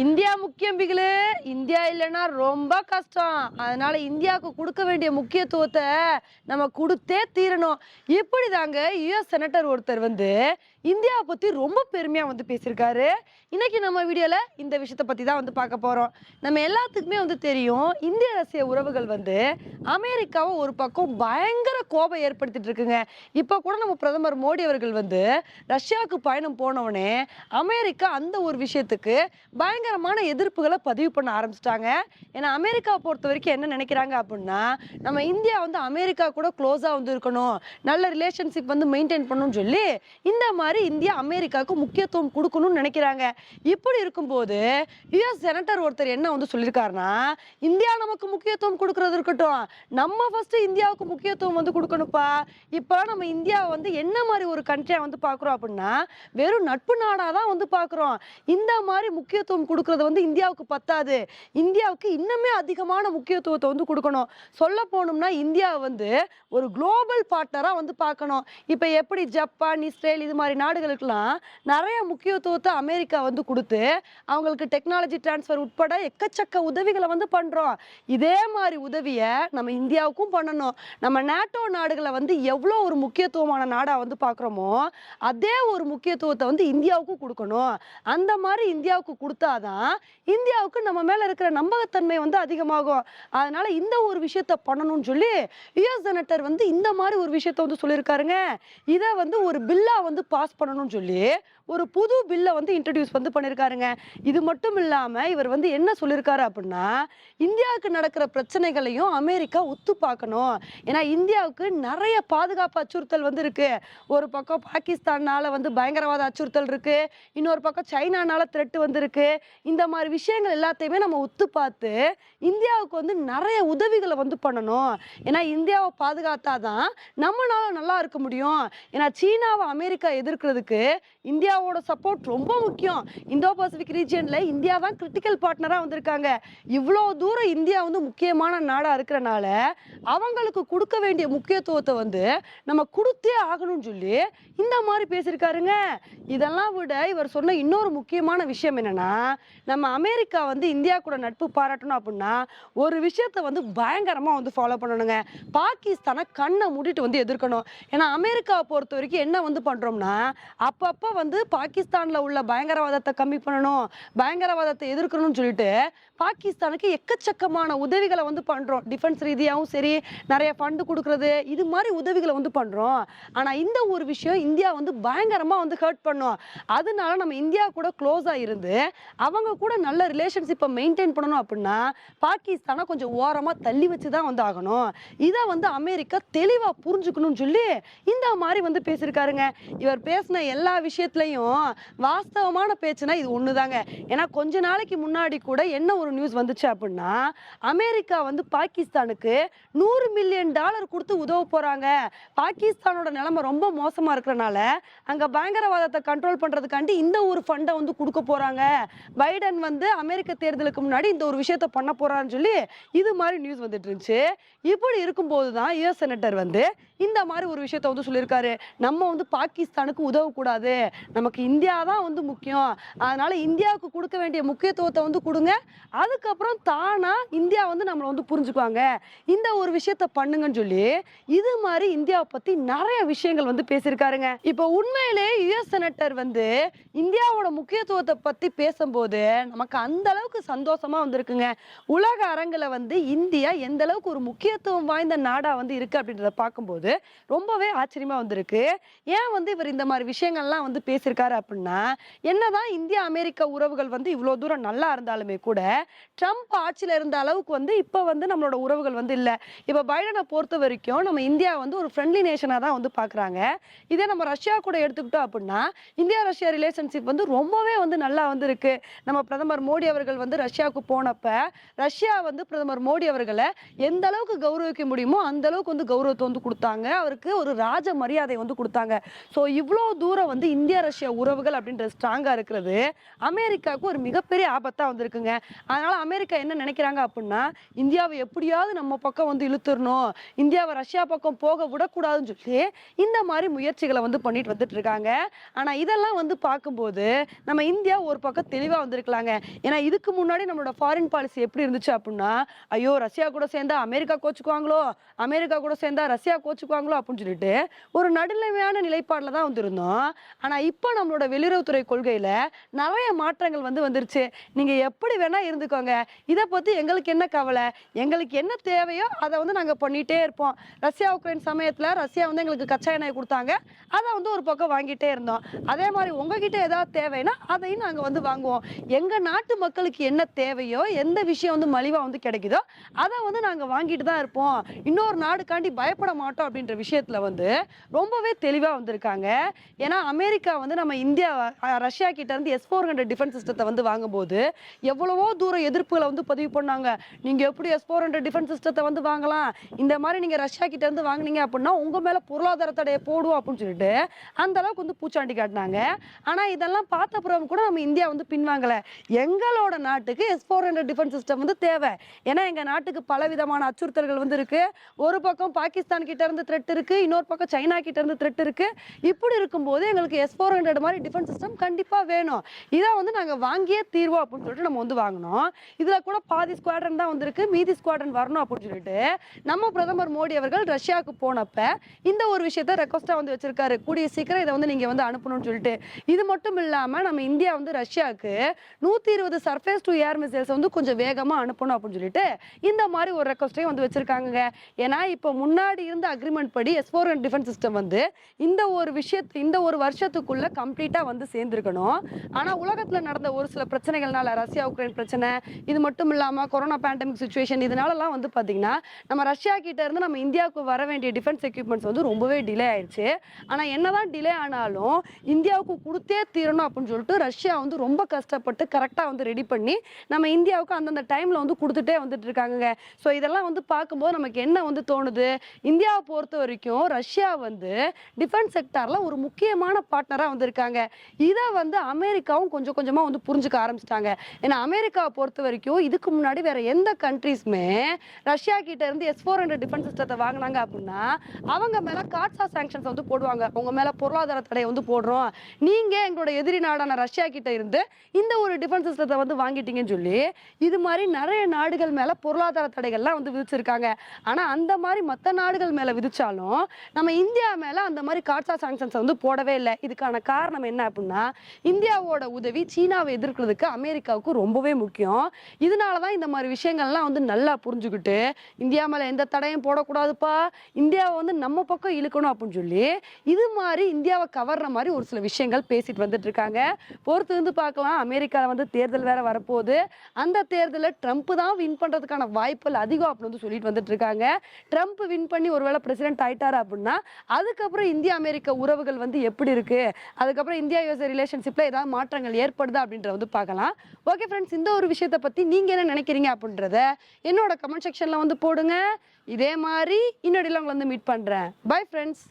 India முக்கியம் பிகிலு. India இல்லைன்னா ரொம்ப கஷ்டம். அதனால இந்தியாவுக்கு கொடுக்க வேண்டிய முக்கியத்துவத்தை நம்ம கொடுத்தே தீரணும். இப்படி தாங்க யுஎஸ் செனட்டர் ஒருத்தர் வந்து இந்தியாவை பற்றி ரொம்ப பெருமையாக வந்து பேசியிருக்காரு. இன்னைக்கு நம்ம வீடியோவில் இந்த விஷயத்தை பற்றி தான் வந்து பார்க்க போகிறோம் நம்ம எல்லாத்துக்குமே வந்து தெரியும் இந்திய ரஷ்ய உறவுகள் வந்து அமெரிக்காவை ஒரு பக்கம் பயங்கர கோபம் ஏற்படுத்திட்டு இருக்குங்க. இப்போ கூட நம்ம பிரதமர் மோடி அவர்கள் வந்து ரஷ்யாவுக்கு பயணம் போனவுடனே அமெரிக்கா அந்த ஒரு விஷயத்துக்கு பயங்கர பயங்கரமான எதிர்ப்புகளை பதிவு பண்ண ஆரம்பிச்சிட்டாங்க. ஏன்னா அமெரிக்கா பொறுத்த வரைக்கும் என்ன நினைக்கிறாங்க அப்படின்னா நம்ம இந்தியா வந்து அமெரிக்கா கூட க்ளோஸாக வந்து இருக்கணும் நல்ல ரிலேஷன்ஷிப் வந்து மெயின்டைன் பண்ணணும்னு சொல்லி இந்த மாதிரி இந்தியா அமெரிக்காவுக்கு முக்கியத்துவம் கொடுக்கணும்னு நினைக்கிறாங்க. இப்படி இருக்கும்போது யுஎஸ் செனட்டர் ஒருத்தர் என்ன வந்து சொல்லியிருக்காருன்னா இந்தியா நமக்கு முக்கியத்துவம் கொடுக்கறது இருக்கட்டும். நம்ம ஃபஸ்ட்டு இந்தியாவுக்கு முக்கியத்துவம் வந்து கொடுக்கணும்ப்பா. இப்போ நம்ம இந்தியாவை வந்து என்ன மாதிரி ஒரு கண்ட்ரியா வந்து பார்க்குறோம் அப்படின்னா வெறும் நட்பு நாடாக தான் வந்து பார்க்குறோம். இந்த மாதிரி முக்கியத்துவம் கொடுக்கறது வந்து இந்தியாவுக்கு பத்தாது. இந்தியாவுக்கு இன்னுமே அதிகமான முக்கியத்துவத்தை வந்து கொடுக்கணும். சொல்ல போனோம்னா இந்தியாவை வந்து ஒரு குளோபல் பார்ட்னராக வந்து பார்க்கணும். இப்போ எப்படி ஜப்பான் இஸ்ரேல் இது மாதிரி நாடுகளுக்கெல்லாம் நிறைய முக்கியத்துவத்தை அமெரிக்கா வந்து கொடுத்து அவங்களுக்கு டெக்னாலஜி டிரான்ஸ்ஃபர் உட்பட எக்கச்சக்க உதவிகளை வந்து பண்ணுறோம் இதே மாதிரி உதவியை நம்ம இந்தியாவுக்கும் பண்ணணும். நம்ம நேட்டோ நாடுகளை வந்து எவ்வளோ ஒரு முக்கியத்துவமான நாடாக வந்து பார்க்குறோமோ அதே ஒரு முக்கியத்துவத்தை வந்து இந்தியாவுக்கும் கொடுக்கணும். அந்த மாதிரி இந்தியாவுக்கு கொடுத்தா தான் இந்தியாவுக்கு நம்ம மேலே இருக்கிற நம்பகத்தன்மை வந்து அதிகமாகும். அதனால இந்த ஒரு விஷயத்த பண்ணணும்னு சொல்லி யுஎஸ் செனட்டர் வந்து இந்த மாதிரி ஒரு விஷயத்த வந்து சொல்லியிருக்காருங்க. இதை வந்து ஒரு பில்லா வந்து பாஸ் பண்ணணும்னு சொல்லி ஒரு புது பில்லை வந்து இன்ட்ரடியூஸ் வந்து பண்ணியிருக்காருங்க. இது மட்டும் இல்லாமல் இவர் வந்து என்ன சொல்லியிருக்காரு அப்படின்னா இந்தியாவுக்கு நடக்கிற பிரச்சனைகளையும் அமெரிக்கா ஒத்து பார்க்கணும். ஏன்னா இந்தியாவுக்கு நிறைய பாதுகாப்பு அச்சுறுத்தல் வந்து இருக்கு. ஒரு பக்கம் பாகிஸ்தானால வந்து பயங்கரவாத அச்சுறுத்தல் இருக்கு. இன்னொரு பக்கம் சைனானால த்ரெட் வந்து இருக்கு. இந்த மாதிரி விஷயங்கள் எல்லாத்தையுமே நம்ம ஒத்து பார்த்து இந்தியாவுக்கு வந்து நிறைய உதவிகளை வந்து பண்ணணும். ஏன்னா இந்தியாவை பாதுகாத்தாதான் நம்மளால நல்லா இருக்க முடியும். ஏன்னா சீனாவை அமெரிக்கா எதிர்க்கிறதுக்கு இந்தியாவோட சப்போர்ட் ரொம்ப முக்கியம். இந்தோ பசிபிக் ரீஜியன்ல இந்தியா தான் கிரிட்டிக்கல் பார்ட்னராக வந்திருக்காங்க. இவ்வளோ தூரம் இந்தியா வந்து முக்கியமான நாடாக இருக்கிறனால அவங்களுக்கு கொடுக்க வேண்டிய முக்கியத்துவத்தை வந்து நம்ம கொடுத்தே ஆகணும்னு சொல்லி இந்த மாதிரி பேசியிருக்காருங்க. இதெல்லாம் விட இவர் சொன்ன இன்னொரு முக்கியமான விஷயம் என்னன்னா நம்ம அமெரிக்கா வந்து இந்தியா கூட நட்பு பாராட்டணும் அப்படின்னா ஒரு விஷயத்த வந்து பயங்கரமாக வந்து ஃபாலோ பண்ணணுங்க. பாகிஸ்தானை கண்ணை மூடிட்டு வந்து எதிர்க்கணும். ஏன்னா அமெரிக்காவை பொறுத்த வரைக்கும் என்ன வந்து பண்ணுறோம்னா அப்பப்போ வந்து பாகிஸ்தானில் உள்ள பயங்கரவாதத்தை கம்மி பண்ணணும் பயங்கரவாதத்தை எதிர்க்கணும்னு சொல்லிட்டு பாகிஸ்தானுக்கு எக்கச்சக்கமான உதவிகளை வந்து பண்ணுறோம் டிஃபென்ஸ் ரீதியாகவும் சரி நிறைய ஃபண்டு கொடுக்கறது இது மாதிரி உதவிகளை வந்து பண்ணுறோம் ஆனால் இந்த ஒரு விஷயம் இந்தியா வந்து பயங்கரமாக வந்து ஹர்ட் பண்ணும். அதனால நம்ம இந்தியா கூட க்ளோஸாக இருந்து அவங்க கூட நல்ல ரிலேஷன்ஷிப்பை மெயின்டைன் பண்ணணும் அப்படின்னா பாகிஸ்தானை கொஞ்சம் ஓரமாக தள்ளி வச்சு தான் வந்து ஆகணும். இதை வந்து அமெரிக்கா தெளிவாக புரிஞ்சுக்கணும்னு சொல்லி இந்த மாதிரி வந்து பேசியிருக்காருங்க. இவர் பேசின எல்லா விஷயத்துலையும் வாஸ்தவமான பேச்சுனா இது ஒண்ணுதாங்க. ஏன்னா கொஞ்ச நாளைக்கு முன்னாடி கூட என்ன ஒரு நியூஸ் வந்துச்சு அப்படின்னா அமெரிக்கா வந்து பாகிஸ்தானுக்கு நூறு மில்லியன் டாலர் கொடுத்து உதவ போகிறாங்க பாகிஸ்தானோட நிலைமை ரொம்ப மோசமாக இருக்கிறனால அங்கே பயங்கரவாதத்தை கண்ட்ரோல் பண்ணுறதுக்காண்டி இந்த ஒரு ஃபண்டை வந்து கொடுக்க போகிறாங்க பைடன் வந்து அமெரிக்க தேர்தலுக்கு முன்னாடி இந்த ஒரு விஷயத்த பண்ண போறான்னு சொல்லி இது மாதிரி நியூஸ் வந்துட்டு இருந்துச்சு. இப்படி இருக்கும்போது தான் யுஎஸ் செனட்டர் வந்து இந்த மாதிரி ஒரு விஷயத்த வந்து சொல்லியிருக்காரு. நம்ம வந்து பாகிஸ்தானுக்கு உதவக்கூடாது. நமக்கு இந்தியா தான் வந்து முக்கியம். அதனால இந்தியாவுக்கு கொடுக்க வேண்டிய முக்கியத்துவத்தை வந்து கொடுங்க. அதுக்கப்புறம் தானா இந்தியா வந்து நம்மளை வந்து புரிஞ்சுக்குவாங்க. இந்த ஒரு விஷயத்த பண்ணுங்கன்னு சொல்லி இது மாதிரி இந்தியாவை பத்தி நிறைய விஷயங்கள் வந்து பேசியிருக்காருங்க. இப்போ உண்மையிலே யுஎஸ் செனட்டர் வந்து இந்தியாவோட முக்கியத்துவத்தை பத்தி பேசும்போது நமக்கு அந்த அளவுக்கு சந்தோஷமா வந்திருக்குங்க. உலக அரங்கில் வந்து இந்தியா எந்த அளவுக்கு ஒரு முக்கியத்துவம் வாய்ந்த நாடா வந்து இருக்கு அப்படின்றத பார்க்கும்போது ரொம்பவே ஆச்சரியமா வந்திருக்கு. ஏன் வந்து இவர் இந்த மாதிரி விஷயங்கள்லாம் வந்து பேசியிருக்காரு அப்படின்னா என்னதான் இந்தியா அமெரிக்க உறவுகள் வந்து இவ்வளோ தூரம் நல்லா இருந்தாலுமே கூட ட்ரம்ப் ஆட்சியில் இருந்த அளவுக்கு வந்து இப்போ வந்து நம்மளோட உறவுகள் வந்து இல்லை. இப்போ பைடனை பொறுத்த வரைக்கும் நம்ம இந்தியா வந்து ஒரு ஃப்ரெண்ட்லி நேஷனாக தான் வந்து பார்க்குறாங்க. இதே நம்ம ரஷ்யா கூட எடுத்துக்கிட்டோம் அப்படின்னா இந்தியா ரஷ்யா ரிலேஷன்ஷிப் வந்து ரொம்பவே வந்து நல்லா வந்து இருக்கு நம்ம பிரதமர் மோடி அவர்கள் வந்து ரஷ்யாவுக்கு போனப்ப ரஷ்யா வந்து பிரதமர் மோடி அவர்களை எந்த அளவுக்கு கௌரவிக்க முடியுமோ அந்த அளவுக்கு வந்து கௌரவத்தை வந்து கொடுத்தாங்க. அவருக்கு ஒரு ராஜ மரியாதை வந்து கொடுத்தாங்க. ஸோ இவ்வளோ தூரம் வந்து இந்தியா ரஷ்யா உறவுகள் அப்படின்ற ஸ்ட்ராங்காக இருக்கிறது. அமெரிக்காவுக்கு ஒரு மிகப்பெரிய ஆபத்தாக வந்திருக்குங்க. அதனால அமெரிக்கா என்ன நினைக்கிறாங்க அப்படின்னா இந்தியாவை எப்படியாவது நம்ம பக்கம் வந்து இழுத்துடணும் இந்தியாவை ரஷ்யா பக்கம் போக விடக்கூடாதுன்னு சொல்லி இந்த மாதிரி முயற்சிகளை வந்து பண்ணிட்டு வந்துட்டு இருக்காங்க. ஆனா இதெல்லாம் வந்து பார்க்கும்போது நம்ம இந்தியா ஒரு பக்கம் தெளிவாக தெளிவா வந்திருக்கலாங்க. ஏன்னா இதுக்கு முன்னாடி நம்மளோட ஃபாரின் பாலிசி எப்படி இருந்துச்சு அப்படின்னா ஐயோ ரஷ்யா கூட சேர்ந்தா அமெரிக்கா கோச்சுக்குவாங்களோ அமெரிக்கா கூட சேர்ந்தா ரஷ்யா கோச்சுக்குவாங்களோ அப்படின்னு சொல்லிட்டு ஒரு நடுநிலைமையான நிலைப்பாடில் தான் வந்திருந்தோம். ஆனால் இப்போ நம்மளோட வெளியுறவுத்துறை கொள்கையில் நிறைய மாற்றங்கள் வந்து வந்துருச்சு. நீங்கள் எப்படி வேணால் இருந்துக்கோங்க. இதை பற்றி எங்களுக்கு என்ன கவலை? எங்களுக்கு என்ன தேவையோ அதை வந்து நாங்கள் பண்ணிகிட்டே இருப்போம். ரஷ்யா உக்ரைன் சமயத்தில் ரஷ்யா வந்து எங்களுக்கு கச்சா எண்ணெய் கொடுத்தாங்க. அதை வந்து ஒரு பக்கம் வாங்கிட்டே இருந்தோம். அதே மாதிரி உங்ககிட்ட ஏதாவது தேவைன்னா அதையும் நாங்கள் வந்து வாங்குவோம். எங்க நாட்டு மக்களுக்கு என்ன தேவையோ எந்த விஷயம் வந்து மலிவா வந்து கிடைக்குதோ அதை வந்து நாங்க வாங்கிட்டு தான் இருப்போம். இன்னொரு நாடுக்காண்டி பயப்பட மாட்டோம் அப்படின்ற விஷயத்துல வந்து ரொம்பவே தெளிவா வந்திருக்காங்க. ஏன்னா அமெரிக்கா வந்து நம்ம இந்தியா ரஷ்யா கிட்ட இருந்து எஸ் ஃபோர் ஹண்ட்ரட் டிஃபென்ஸ் சிஸ்டத்தை வந்து வாங்கும்போது எவ்வளவோ தூர எதிர்ப்புகளை வந்து பதிவு பண்ணாங்க. நீங்க எப்படி எஸ் ஃபோர் ஹண்ட்ரட் டிஃபென்ஸ் சிஸ்டத்தை வந்து வாங்கலாம்? இந்த மாதிரி நீங்க ரஷ்யா கிட்ட இருந்து வாங்குனீங்க அப்படின்னா உங்க மேல பொருளாதார தடையை போடுவோம் அப்படின்னு சொல்லிட்டு அந்த அளவுக்கு வந்து பூச்சாண்டி காட்டினாங்க. ஆனா இதெல்லாம் பார்த்த பிறகு கூட நம்ம இந்தியா வந்து பின்வாங்க பின்வாங்கல எங்களோட நாட்டுக்கு S four hundred defence system வந்து தேவை. ஏன்னா எங்கள் நாட்டுக்கு பல விதமான அச்சுறுத்தல்கள் வந்து இருக்குது ஒரு பக்கம் பாகிஸ்தான் கிட்ட இருந்து த்ரெட் இருக்குது இன்னொரு பக்கம் சைனா கிட்ட இருந்து த்ரெட் இருக்குது இப்படி இருக்கும்போது எங்களுக்கு எஸ் ஃபோர் ஹண்ட்ரட் மாதிரி டிஃபென்ஸ் சிஸ்டம் கண்டிப்பாக வேணும். இதை வந்து நாங்கள் வாங்கியே தீர்வோம் அப்படின்னு சொல்லிட்டு நம்ம வந்து வாங்கினோம். இதில் கூட பாதி ஸ்குவாட்ரன் தான் வந்திருக்கு. மீதி ஸ்குவாட்ரன் வரணும் அப்படின்னு சொல்லிட்டு நம்ம பிரதமர் மோடி அவர்கள் ரஷ்யாவுக்கு போனப்ப இந்த ஒரு விஷயத்த ரெக்வஸ்ட்டாக வந்து வச்சிருக்காரு. கூடிய சீக்கிரம் இதை வந்து நீங்கள் வந்து அனுப்பணும்னு சொல்லிட்டு. இது மட்டும் இல்லாமல் நம்ம இந்தியா வந்து ரஷ்யாவுக்கு நூத்தி இருபது சர்ஃபேஸ் டு ஏர் மிசைல்ஸ் வந்து கொஞ்சம் வேகமா அனுப்பணும் அப்படின்னு சொல்லிட்டு இந்த மாதிரி ஒரு ரெக்வஸ்டையும் வந்து வச்சிருக்காங்க ஏன்னா இப்போ முன்னாடி இருந்த அக்ரிமெண்ட் படி எஸ் ஃபோர் டிஃபென்ஸ் சிஸ்டம் வந்து இந்த ஒரு விஷயத்து இந்த ஒரு வருஷத்துக்குள்ள கம்ப்ளீட்டா வந்து சேர்ந்துருக்கணும். ஆனா உலகத்துல நடந்த ஒரு சில பிரச்சனைகள்னால ரஷ்யா உக்ரைன் பிரச்சனை இது மட்டும் இல்லாம கொரோனா பேண்டமிக் சுச்சுவேஷன் இதனாலலாம் வந்து பாத்தீங்கன்னா நம்ம ரஷ்யா கிட்ட இருந்து நம்ம இந்தியாவுக்கு வர வேண்டிய டிஃபென்ஸ் எக்யூப்மெண்ட்ஸ் வந்து ரொம்பவே டிலே ஆயிடுச்சு ஆனா என்னதான் டிலே ஆனாலும் இந்தியாவுக்கு கொடுத்தே தீரணும் அப்படின்னு சொல்லிட்டு ரஷ்யா வந்து ரொம்ப கஷ்டப்பட்டு கரெக்டாக வந்து ரெடி பண்ணி நம்ம இந்தியாவுக்கு அந்தந்த டைமில் வந்து கொடுத்துட்டே வந்துட்டு இருக்காங்க ஸோ இதெல்லாம் வந்து பார்க்கும்போது நமக்கு என்ன வந்து தோணுது? இந்தியாவை பொறுத்த வரைக்கும் ரஷ்யா வந்து டிஃபென்ஸ் செக்டாரில் ஒரு முக்கியமான பார்ட்னராக வந்திருக்காங்க. இதை வந்து அமெரிக்காவும் கொஞ்சம் கொஞ்சமாக வந்து புரிஞ்சுக்க ஆரம்பிச்சிட்டாங்க. ஏன்னா அமெரிக்காவை பொறுத்த வரைக்கும் இதுக்கு முன்னாடி வேற எந்த கண்ட்ரீஸுமே ரஷ்யா கிட்ட இருந்து எஸ் ஃபோர் ஹண்ட்ரட் டிஃபென்ஸ் சிஸ்டத்தை வாங்கினாங்க அப்படின்னா அவங்க மேலே காட்ஸா சாங்ஷன்ஸ் வந்து போடுவாங்க. உங்க மேலே பொருளாதார தடையை வந்து போடுறோம். நீங்க எங்களோட எதிரி நாடான ரஷ்யா கிட்ட இருந்து இந்த ஒரு டிஃபென்ஸ் சிஸ்டத்தை வந்து வாங்கிட்டீங்கன்னு சொல்லி இது மாதிரி நிறைய நாடுகள் மேலே பொருளாதார தடைகள்லாம் வந்து விதிச்சிருக்காங்க. ஆனால் அந்த மாதிரி மற்ற நாடுகள் மேலே விதிச்சாலும் நம்ம இந்தியா மேலே அந்த மாதிரி காட்சா சாங்ஷன்ஸை வந்து போடவே இல்லை. இதுக்கான காரணம் என்ன அப்படின்னா இந்தியாவோட உதவி சீனாவை எதிர்க்கிறதுக்கு அமெரிக்காவுக்கு ரொம்பவே முக்கியம். இதனால தான் இந்த மாதிரி விஷயங்கள்லாம் வந்து நல்லா புரிஞ்சுக்கிட்டு இந்தியா மேலே எந்த தடையும் போடக்கூடாதுப்பா. இந்தியாவை வந்து நம்ம பக்கம் இழுக்கணும் அப்படின்னு சொல்லி இது மாதிரி இந்தியாவை கவர்ற மாதிரி ஒரு சில விஷயங்கள் பேசிட்டு வந்துட்டு இருக்காங்க. பொறுத்து வந்து பார்க்கலாம். அமெரிக்காவில் வந்து தேர்தல் வேற வரப்போகுது. அந்த தேர்தலில் ட்ரம்ப் தான் வின் பண்ணுறதுக்கான வாய்ப்புகள் அதிகம் அப்படின்னு வந்து சொல்லிட்டு வந்துட்டு இருக்காங்க ட்ரம்ப் வின் பண்ணி ஒருவேளை பிரசிடென்ட் ஆயிட்டாரு அப்படின்னா அதுக்கப்புறம் இந்தியா அமெரிக்க உறவுகள் வந்து எப்படி இருக்கு? அதுக்கப்புறம் இந்தியா யூஎஸ் ரிலேஷன்ஷிப்பில் ஏதாவது மாற்றங்கள் ஏற்படுதா அப்படின்றத வந்து பார்க்கலாம். ஓகே ஃப்ரெண்ட்ஸ் இந்த ஒரு விஷயத்தை பற்றி நீங்கள் என்ன நினைக்கிறீங்க அப்படின்றத என்னோட கமெண்ட் செக்ஷனில் வந்து போடுங்க. இதே மாதிரி இன்னொடியில் உங்களை வந்து மீட் பண்ணுறேன் பை ஃப்ரெண்ட்ஸ்